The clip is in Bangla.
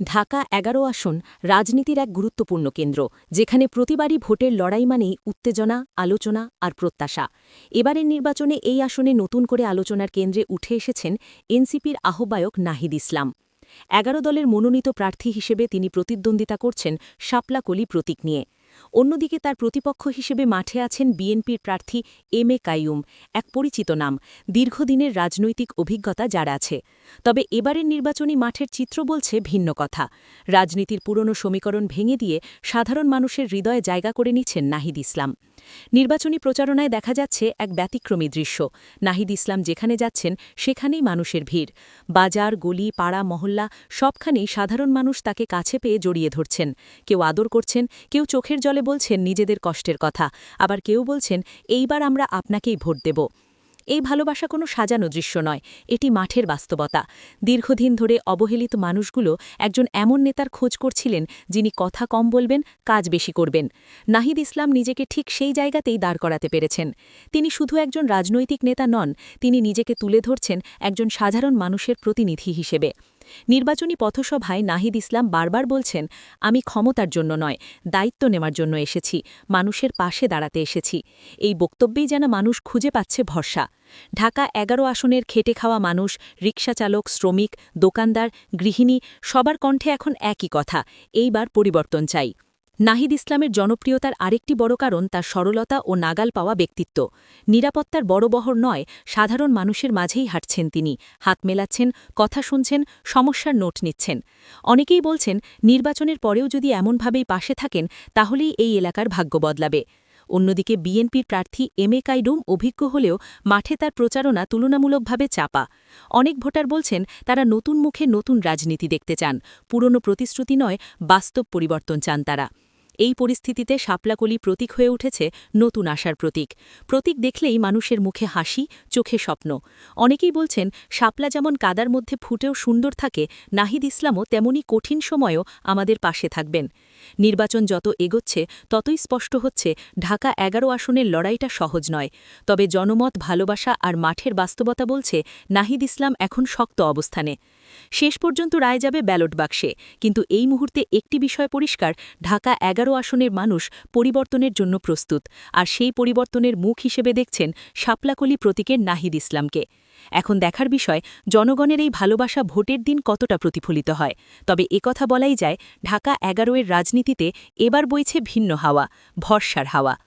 ঢাকা এগারো আসন রাজনীতির এক গুরুত্বপূর্ণ কেন্দ্র, যেখানে প্রতিবারই ভোটের লড়াই মানেই উত্তেজনা, আলোচনা আর প্রত্যাশা। এবারের নির্বাচনে এই আসনে নতুন করে আলোচনার কেন্দ্রে উঠে এসেছেন এনসিপির আহ্বায়ক নাহিদ ইসলাম। এগারো দলের মনোনীত প্রার্থী হিসেবে তিনি প্রতিদ্বন্দ্বিতা করছেন শাপলাকলি প্রতীক নিয়ে। অন্যদিকে তার প্রতিপক্ষ হিসেবে মাঠে আছেন বিএনপির প্রার্থী এম এ কাইয়ুম, এক পরিচিত নাম, দীর্ঘদিনের রাজনৈতিক অভিজ্ঞতা যার আছে। তবে এবারের নির্বাচনী মাঠের চিত্র বলছে ভিন্ন কথা। রাজনীতির পুরনো সমীকরণ ভেঙে দিয়ে সাধারণ মানুষের হৃদয়ে জায়গা করে নিচ্ছেন নাহিদ ইসলাম। নির্বাচনী প্রচারণায় দেখা যাচ্ছে এক ব্যতিক্রমী দৃশ্য। নাহিদ ইসলাম যেখানে যাচ্ছেন, সেখানেই মানুষের ভিড়। বাজার, গলি, পাড়া, মহল্লা, সবখানেই সাধারণ মানুষ তাকে কাছে পেয়ে জড়িয়ে ধরছেন। কেউ আদর করছেন, কেউ চোখের জলে বলছেন নিজেদের কষ্টের কথা। আবার কেউ বলছেন, এইবার আমরা আপনাকেই ভোট দেব। এই ভালোবাসা কোনো সাজানো দৃশ্য নয়, এটি মাঠের বাস্তবতা। দীর্ঘদিন ধরে অবহেলিত মানুষগুলো একজন এমন নেতার খোঁজ করছিলেন, যিনি কথা কম বলবেন, কাজ বেশি করবেন। নাহিদ ইসলাম নিজেকে ঠিক সেই জায়গাতেই দাঁড় করাতে পেরেছেন। তিনি শুধু একজন রাজনৈতিক নেতা নন, তিনি নিজেকে তুলে ধরছেন একজন সাধারণ মানুষের প্রতিনিধি হিসেবে। নির্বাচনী পথসভায় নাহিদ ইসলাম বারবার বলছেন, আমি ক্ষমতার জন্য নয়, দায়িত্ব নেওয়ার জন্য এসেছি, মানুষের পাশে দাঁড়াতে এসেছি। এই বক্তব্যেই যেন মানুষ খুঁজে পাচ্ছে ভরসা। ঢাকা এগারো আসনের খেটে খাওয়া মানুষ রিকশাচালক শ্রমিক, দোকানদার, গৃহিণী, সবার কণ্ঠে এখন একই কথা, এইবার পরিবর্তন চাই। নাহিদ ইসলামের জনপ্রিয়তার আরেকটি বড় কারণ তার সরলতা ও নাগাল পাওয়া ব্যক্তিত্ব। নিরাপত্তার বড় বহর নয়, সাধারণ মানুষের মাঝেই হাঁটছেন তিনি। হাত মেলাচ্ছেন, কথা শুনছেন, সমস্যার নোট নিচ্ছেন। অনেকেই বলছেন, নির্বাচনের পরেও যদি এমনভাবেই পাশে থাকেন, তাহলেই এই এলাকার ভাগ্য বদলাবে। অন্যদিকে বিএনপির প্রার্থী এম এ কাইডুম অভিজ্ঞ হলেও মাঠে তার প্রচারণা তুলনামূলকভাবে চাপা। অনেক ভোটার বলছেন, তারা নতুন মুখে নতুন রাজনীতি দেখতে চান। পুরনো প্রতিশ্রুতি নয়, বাস্তব পরিবর্তন চান তারা। এই পরিস্থিতিতে শাপলাকলি প্রতীক হয়ে উঠেছে নতুন আশার প্রতীক। প্রতীক দেখলেই মানুষের মুখে হাসি, চোখে স্বপ্ন। অনেকেই বলছেন, শাপলা যেমন কাদার মধ্যে ফুটেও সুন্দর থাকে, নাহিদ ইসলামও তেমনি কঠিন সময়েও আমাদের পাশে থাকবেন। নির্বাচন যত এগোচ্ছে, ততই স্পষ্ট হচ্ছে, ঢাকা এগারো আসনের লড়াইটা সহজ নয়। তবে জনমত, ভালোবাসা আর মাঠের বাস্তবতা বলছে, নাহিদ ইসলাম এখন শক্ত অবস্থানে। শেষ পর্যন্ত রায় যাবে ব্যালট বাক্সে। কিন্তু এই মুহূর্তে একটি বিষয় পরিষ্কার, ঢাকা এগারো আসনের মানুষ পরিবর্তনের জন্য প্রস্তুত, আর সেই পরিবর্তনের মুখ হিসেবে দেখছেন শাপলাকলি প্রতীকের নাহিদ ইসলামকে। এখন দেখার বিষয়, জনগণের এই ভালোবাসা ভোটের দিন কতটা প্রতিফলিত হয়? তবে একথা বলাই যায়, ঢাকা এগারোয়ের রাজনীতিতে এবার বইছে ভিন্ন হাওয়া, ভরসার হাওয়া।